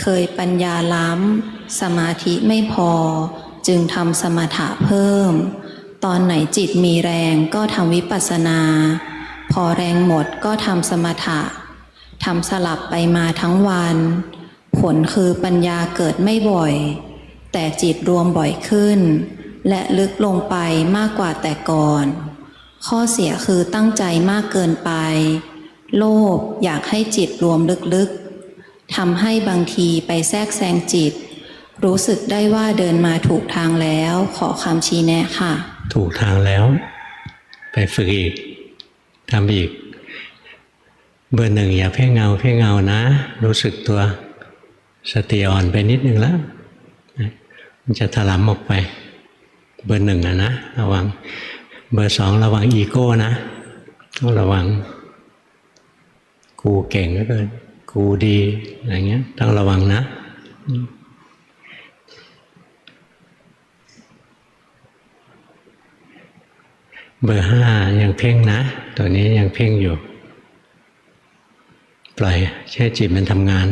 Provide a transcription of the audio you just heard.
เคยปัญญาล้ำ สมาธิไม่พอ จึงทำสมถะเพิ่ม ตอนไหนจิตมีแรงก็ทำวิปัสสนา พอแรงหมดก็ทำสมถะทำสลับไปมาทั้งวัน ผลคือปัญญาเกิดไม่บ่อย แต่จิตรวมบ่อยขึ้น และลึกลงไปมากกว่าแต่ก่อน ข้อเสียคือตั้งใจมากเกินไป โลภอยากให้จิตรวมลึกๆ ทำให้บางทีไปแทรกแซงจิต รู้สึกได้ว่าเดินมาถูกทางแล้ว ขอคำชี้แนะค่ะ ถูกทางแล้ว ไปฝึกอีกทำอีก เบอร์หนึ่งอย่าเพ่งเงาเพ่งเงานะ รู้สึกตัวสติอ่อนไปนิดนึงแล้วมันจะถลำออกไป เบอร์หนึ่งอะนะระวัง เบอร์สองระวังอีโก้นะต้องระวัง กูเก่งเหลือเกิน กูดีอะไรเงี้ยต้องระวังนะ เบอร์ห้ายังเพ่งนะ ตัวนี้ยังเพ่งอยู่ ปล่อยแค่จิตมันทำงาน